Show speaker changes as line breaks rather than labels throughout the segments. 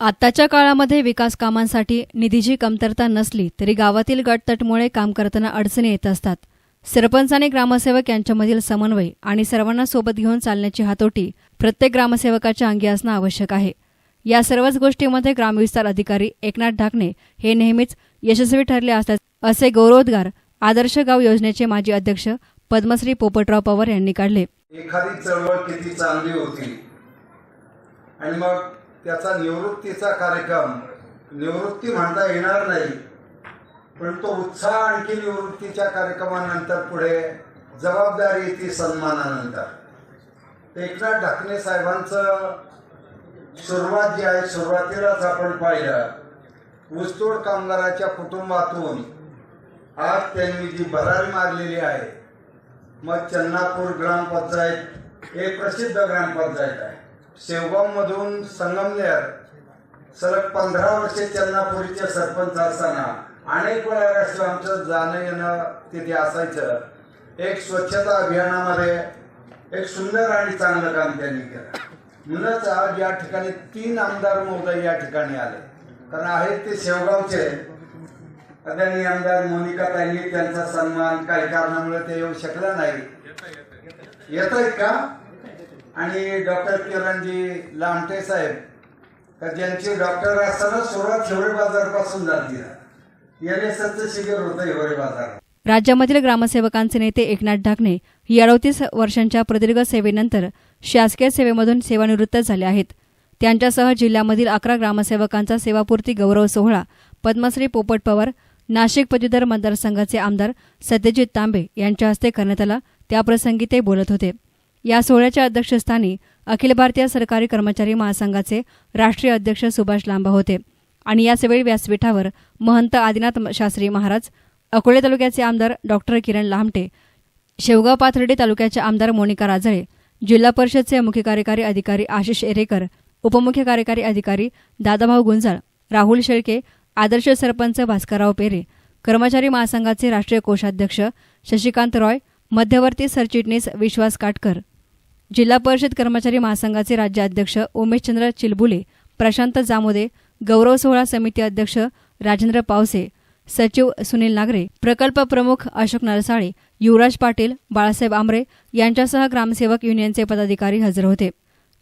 आत्ताच्या काळामध्ये विकास कामांसाठी निधीची कमतरता नसली तरी गावातील गटतटमुळे काम करताना अडचणी येत असतात. सरपंच आणि ग्रामसेवक यांच्यामधील समन्वय आणि सर्वांना सोबत घेऊन चालण्याची हातोटी प्रत्येक ग्रामसेवकाच्या अंगी असणं आवश्यक आहे. या सर्वच गोष्टीमध्ये ग्रामविस्तार अधिकारी एकनाथ ढाकणे हे नेहमीच यशस्वी ठरले असतात असे गौरवोद्गार आदर्श गाव योजनेचे माजी अध्यक्ष पद्मश्री पोपटराव पवार यांनी काढले.
एखादी चळवळ किती चांगली होती? आणि मग त्याचा निवृत्तीचा कार्यक्रम. निवृत्ती म्हणता येणार नाही. पण तो उत्साह आणखी निवृत्तीच्या कार्यक्रमानंतर पुढे जबाबदारी येते सन्मानानंतर. एकनाथ ढाकणे साहेबांचं सुरुवात जी आहे सुरुवातीलाच आपण पाहिलं. ऊसतोड कामगाराच्या कुटुंबातून आज त्यांनी जी भरारी मारलेली आहे मग चन्नापूर ग्रामपंचायत एक प्रसिद्ध ग्रामपंचायत आहे. शेवगाव मधून संगमनेर सलग पंधरा वर्षे चन्नापुरीचे सरपंच असताना अनेक वेळा असं आमचं जाणं येणं तिथे असायचं. एक स्वच्छता अभियानामध्ये एक सुंदर आणि चांगलं काम त्यांनी केलं. म्हणूनच आज या ठिकाणी तीन आमदार महोदय या ठिकाणी आले. कारण आहेत ते शेवगावचे त्यांनी आमदार मोनिका ताईंनी त्यांचा सन्मान काही कारणामुळे ते येऊ शकला नाही. येत आहेत का? आणि डॉक्टर किरणजी लामटे साहेब का ज्यांची डॉक्टर असताना सुरुवात हिवरे बाजारपासून झाली याने सत्य शिबिर होतं हिवरे बाजार.
राज्यामधील ग्रामसेवकांचे नेते एकनाथ ढाकणे ही अडतीस वर्षांच्या प्रदीर्घ सेवेनंतर शासकीय सेवेमधून सेवानिवृत्त झाले आहेत. त्यांच्यासह जिल्ह्यामधील अकरा ग्रामसेवकांचा सेवापूर्ती गौरव सोहळा पद्मश्री पोपट पवार नाशिक पदवीधर मतदारसंघाचे आमदार सत्यजित तांबे यांच्या हस्ते करण्यात आला. त्याप्रसंगी ते बोलत होते. या सोहळ्याच्या अध्यक्षस्थानी अखिल भारतीय सरकारी कर्मचारी महासंघाचे राष्ट्रीय अध्यक्ष सुभाष लांबा होते. आणि याचवेळी व्यासपीठावर महंत आदिनाथ शास्त्री महाराज अकोले तालुक्याचे आमदार डॉक्टर किरण लामटे शेवगाव पाथर्डी तालुक्याचे आमदार मोनिका राजळे जिल्हा परिषदचे मुख्य कार्यकारी अधिकारी आशिष एरेकर उपमुख्य कार्यकारी अधिकारी दादाभाऊ गुंजाळ राहुल शेळके आदर्श सरपंच भास्करराव पेरे कर्मचारी महासंघाचे राष्ट्रीय कोषाध्यक्ष शशिकांत रॉय मध्यवर्ती सरचिटणीस विश्वास काटकर जिल्हा परिषद कर्मचारी महासंघाचे राज्याध्यक्ष उमेशचंद्र चिलबुले प्रशांत जामोदे गौरव सोहळा समिती अध्यक्ष राजेंद्र पावसे सचिव सुनील नागरे प्रकल्प प्रमुख अशोक नरसाळे युवराज पाटील बाळासाहेब आमरे यांच्यासह ग्रामसेवक युनियनचे पदाधिकारी हजर होते.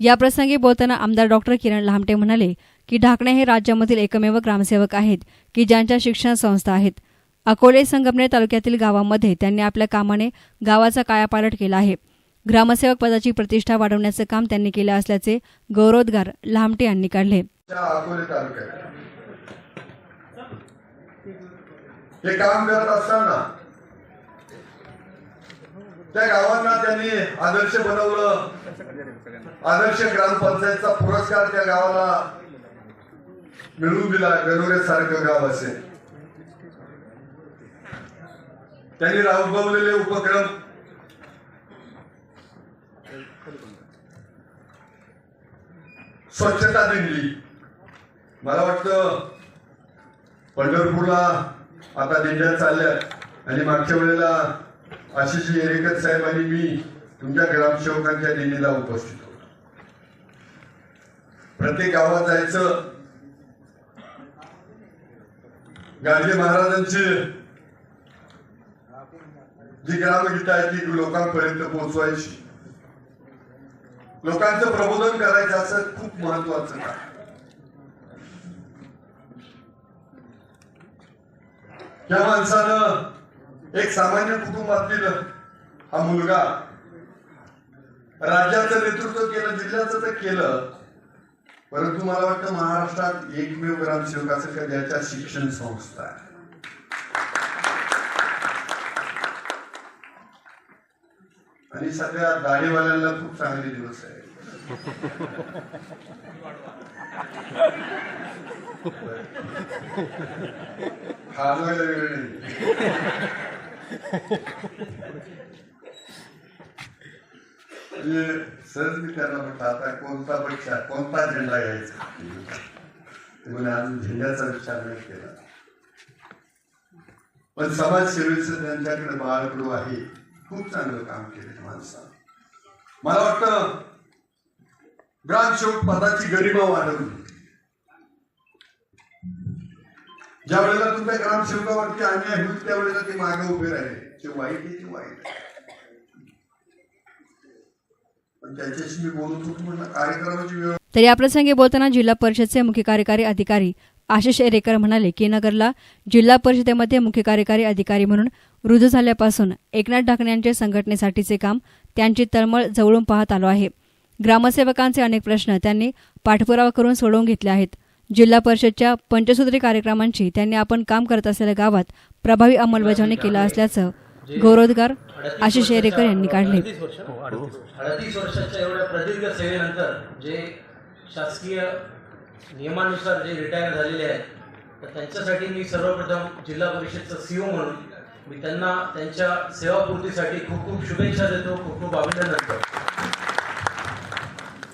याप्रसंगी बोलताना आमदार डॉक्टर किरण लहामटे म्हणाले की ढाकणे हे राज्यामधील एकमेव ग्रामसेवक आहेत की ज्यांच्या शिक्षण संस्था आहेत. अकोले संगमनेर तालुक्यातील गावामध्ये त्यांनी आपल्या कामाने गावाचा कायापालट केला आहे. ग्रामसेवक पदाची प्रतिष्ठा वाढवण्याचं काम त्यांनी केलं असल्याचे गौरवोद्गार लामटे यांनी काढले.
हे काम करत असताना त्या गावांना त्यांनी आदर्श बनवलं. आदर्श ग्रामपंचायतचा पुरस्कार त्या गावाला मिळवून दिला गरुरे सारखं गाव असेल. त्यांनी राबवलेले उपक्रम स्वच्छता दिली मला वाटतं पंढरपूरला आता दिंड्या चालल्या. आणि मागच्या वेळेला आशिष येरेकर साहेब आणि मी तुमच्या ग्रामसेवकांच्या दिंडीला उपस्थित होतो. प्रत्येक गावात जायचं. गांधी महाराजांची जी ग्रामगीता आहे ती लोकांपर्यंत पोहोचवायची. लोकांचं प्रबोधन करायचं असं खूप महत्वाचं काम त्या माणसानं एक सामान्य कुटुंबातील हा मुलगा राज्याचं नेतृत्व केलं जिल्ह्याचं तर केलं परंतु मला वाटतं महाराष्ट्रात एकमेव ग्रामसेवकाचं का शिक्षण संस्था आहे. आणि सगळ्या दाढीवाल्यांना खूप चांगले दिवस आहे खाजवायला वेळ नाही. म्हणजे सहज मी त्यांना म्हटलं आता कोणता पक्ष कोणता झेंडा घ्यायचा? ते म्हणे अजून झेंड्याचा विचार नाही केला. पण समाजसेवेचं त्यांच्याकडे बाळकडू आहे. खूप चांगलं काम केलं माणसानं मला वाटतं ग्रामसेवक पदाची गरिमा वाढवली
ज्या वेळेला तुमच्या ग्रामसेवकावरती अन्याय होईल त्यावेळेला ते मागे उभे राहिले. ते वाईट आहे ते वाईट आहे. पण त्याच्याशी मी बोलत होतो म्हणलं कार्यक्रमाची वेळ
तर याप्रसंगी बोलताना जिल्हा परिषदचे मुख्य कार्यकारी अधिकारी आशिष एरेकर म्हणाले की नगरला जिल्हा परिषदेमध्ये मुख्य कार्यकारी अधिकारी म्हणून रुजू झाल्यापासून एकनाथ ढाकणे यांचे संघटनेसाठीचे काम त्यांची तळमळ जवळून पाहत आलो आहे. ग्रामसेवकांचे अनेक प्रश्न त्यांनी पाठपुरावा करून सोडवून घेतले आहेत. जिल्हा परिषदच्या पंचसूत्री कार्यक्रमांची त्यांनी आपण काम करत असलेल्या गावात प्रभावी अंमलबजावणी केला असल्याचं गौरवोद्गार आशिष एरेकर यांनी काढले.
अडतीस वर्षाच्या एवढ्या प्रदीर्घ सेवेनंतर जे शासकीय नियमानुसार जे रिटायर झालेले आहेत तर त्यांच्यासाठी मी सर्वप्रथम जिल्हा परिषदचा सीओ म्हणून मी त्यांना त्यांच्या सेवापूर्तीसाठी खूप खूप शुभेच्छा देतो खूप खूप अभिनंदन करतो.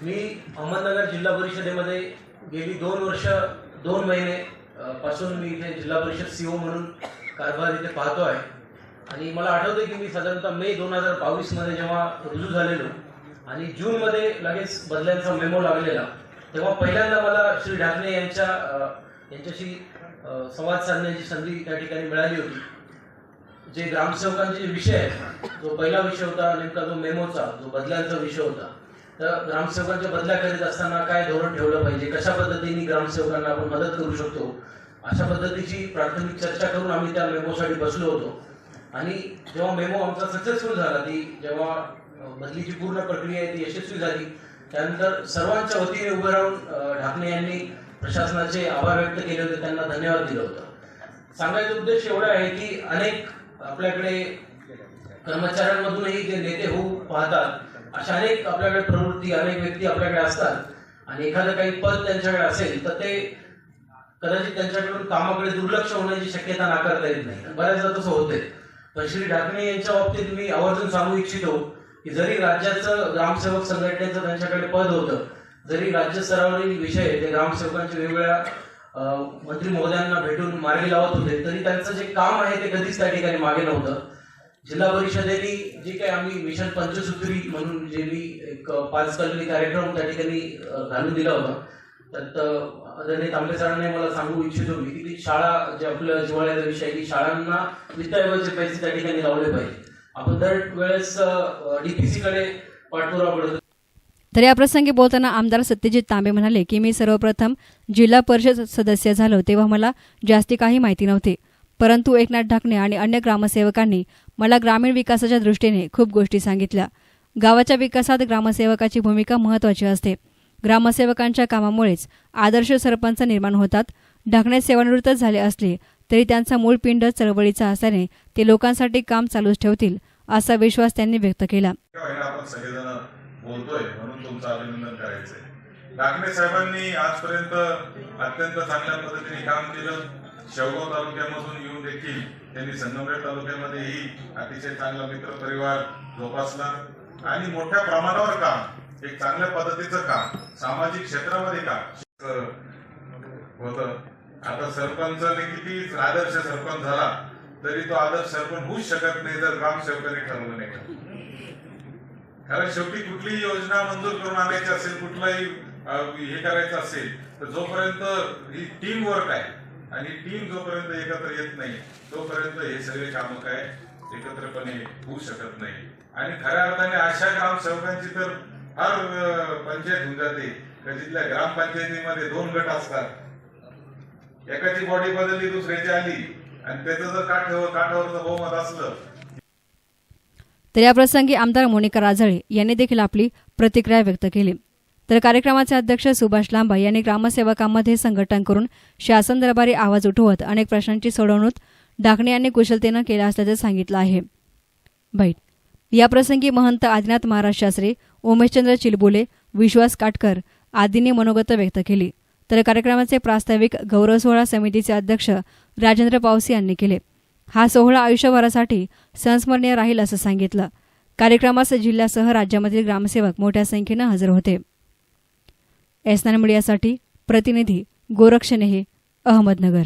मी अहमदनगर जिल्हा परिषदेमध्ये गेली दोन वर्ष दोन महिने पासून मी इथे जिल्हा परिषद सीओ म्हणून कारभार इथे पाहतो आहे आणि मला आठवतं की मी साधारणतः मे दोन हजार बावीसमध्ये जेव्हा रुजू झालेलो आणि जूनमध्ये लगेच बदल्यांचा मेमो लागलेला तेव्हा पहिल्यांदा मला श्री ढाकणे यांच्या यांच्याशी संवाद साधण्याची संधी त्या ठिकाणी मिळाली होती. जे ग्रामसेवकांचे विषय आहेत जो पहिला विषय होता नेमका जो मेमोचा जो बदल्यांचा विषय होता तर ग्रामसेवकांच्या बदल्या करीत असताना काय धोरण ठेवलं पाहिजे? कशा पद्धतीने ग्रामसेवकांना आपण मदत करू शकतो? अशा पद्धतीची प्राथमिक चर्चा करून आम्ही त्या मेमोसाठी बसलो होतो. आणि जेव्हा मेमो आमचा सक्सेसफुल झाला ती जेव्हा बदलीची पूर्ण प्रक्रिया आहे ती यशस्वी झाली त्यानंतर सर्वांच्या वतीने उभं राहून ढाकणे यांनी प्रशासनाचे आभार व्यक्त केले होते त्यांना धन्यवाद दिला होता. सांगायचा उद्देश एवढा आहे की अनेक आपल्याकडे कर्मचाऱ्यांमधूनही जे नेते होऊ पाहतात अशा अनेक आपल्याकडे प्रवृत्ती अनेक व्यक्ती आपल्याकडे असतात. आणि एखादं काही पद त्यांच्याकडे असेल तर ते कदाचित त्यांच्याकडून कामाकडे दुर्लक्ष होण्याची शक्यता नाकारता येत नाही. बऱ्याचदा तसं होते पण श्री ढाकणे यांच्या बाबतीत मी आवर्जून सांगू इच्छितो की जरी राज्याचं ग्रामसेवक संघटनेचं त्यांच्याकडे पद होतं जरी राज्य स्तरावरील विषय ते ग्रामसेवकांच्या वेगवेगळ्या मंत्री महोदयांना भेटून मार्गी लावत होते. तरी त्यांचं जे काम आहे ते कधीच त्या ठिकाणी मागे नव्हतं. जिल्हा परिषदेने जे काही आम्ही मिशन पंचसूत्री म्हणून जे मी एक पाच कलमी कार्यक्रम त्या ठिकाणी घालून दिला होता. त्यात आदरणीय तांबे सरांनी मला सांगू इच्छितो मी की ती शाळा जे आपल्या जिवाळ्याचा विषय की शाळांना वित्तऐवजी पैसे त्या ठिकाणी लावले पाहिजे. आपण दर वेळेस डीपीसी कडे पाठपुरावा पडतो
तर याप्रसंगी बोलताना आमदार सत्यजित तांबे म्हणाले की मी सर्वप्रथम जिल्हा परिषद सदस्य झालो तेव्हा मला जास्ती काही माहिती नव्हती. परंतु एकनाथ ढाकणे आणि अन्य ग्रामसेवकांनी मला ग्रामीण विकासाच्या दृष्टीने खूप गोष्टी सांगितल्या. गावाच्या विकासात ग्रामसेवकाची भूमिका महत्त्वाची असते. ग्रामसेवकांच्या कामामुळेच आदर्श सरपंच निर्माण होतात. ढाकणे सेवानिवृत्त झाले असले तरी त्यांचा मूळ पिंड चळवळीचा असल्याने ते लोकांसाठी काम चालूच ठेवतील असा विश्वास त्यांनी व्यक्त केला.
बोलतोय म्हणून तुमचं अभिनंदन करायचंय. डाकणे साहेबांनी आजपर्यंत अत्यंत चांगल्या पद्धतीने काम केलं. शेवगाव तालुक्यामधून येऊन देखील त्यांनी संगमनेर तालुक्यामध्येही अतिशय चांगला मित्र परिवार जोपासला. आणि मोठ्या प्रमाणावर काम एक चांगल्या पद्धतीचं काम सामाजिक क्षेत्रामध्ये काम होत. आता सरपंचाने किती आदर्श सरपंच झाला तरी तो आदर्श सरपंच होऊच शकत नाही जर ग्रामसेवकाने ठरवलं नाही कारण शेवटी कुठलीही योजना मंजूर करून आणायची असेल कुठलाही हे करायचं असेल तर जोपर्यंत ही टीम वर्क आहे आणि टीम जोपर्यंत एकत्र येत नाही तोपर्यंत हे सगळे काम काय एकत्रपणे होऊ शकत नाही. आणि खऱ्या अर्थाने अशा ग्रामसेवकांची तर फार पंचायत होऊन जाते. का जिथल्या ग्रामपंचायतीमध्ये दोन गट असतात. एकाची बॉडी बदलली दुसऱ्याची आली. आणि त्याचं जर काठावर काठावरचं बहुमत असलं
तर याप्रसंगी आमदार मोनिका राजळे यांनी देखील आपली प्रतिक्रिया व्यक्त केली. तर कार्यक्रमाचे अध्यक्ष सुभाष लांबा यांनी ग्रामसेवकांमध्ये संघटन करून शासन दरबारी आवाज उठवत अनेक प्रश्नांची सोडवणूक डाकणे यांनी कुशलतेनं केला असल्याचं सांगितलं आहे. बैठ. याप्रसंगी महंत आदिनाथ महाराज शास्त्री उमेशचंद्र चिलबुले विश्वास काटकर आदींनी मनोगत व्यक्त केली. तर कार्यक्रमाचे प्रास्ताविक गौरव सोहळा समितीचे अध्यक्ष राजेंद्र पावसी यांनी केले. हा सोहळा आयुष्यभरासाठी संस्मरणीय राहील असं सांगितलं. कार्यक्रमास जिल्ह्यासह राज्यामधील ग्रामसेवक मोठ्या संख्येनं हजर होते. एसनान मीडियासाठी प्रतिनिधी गोरक्षनेहे अहमदनगर.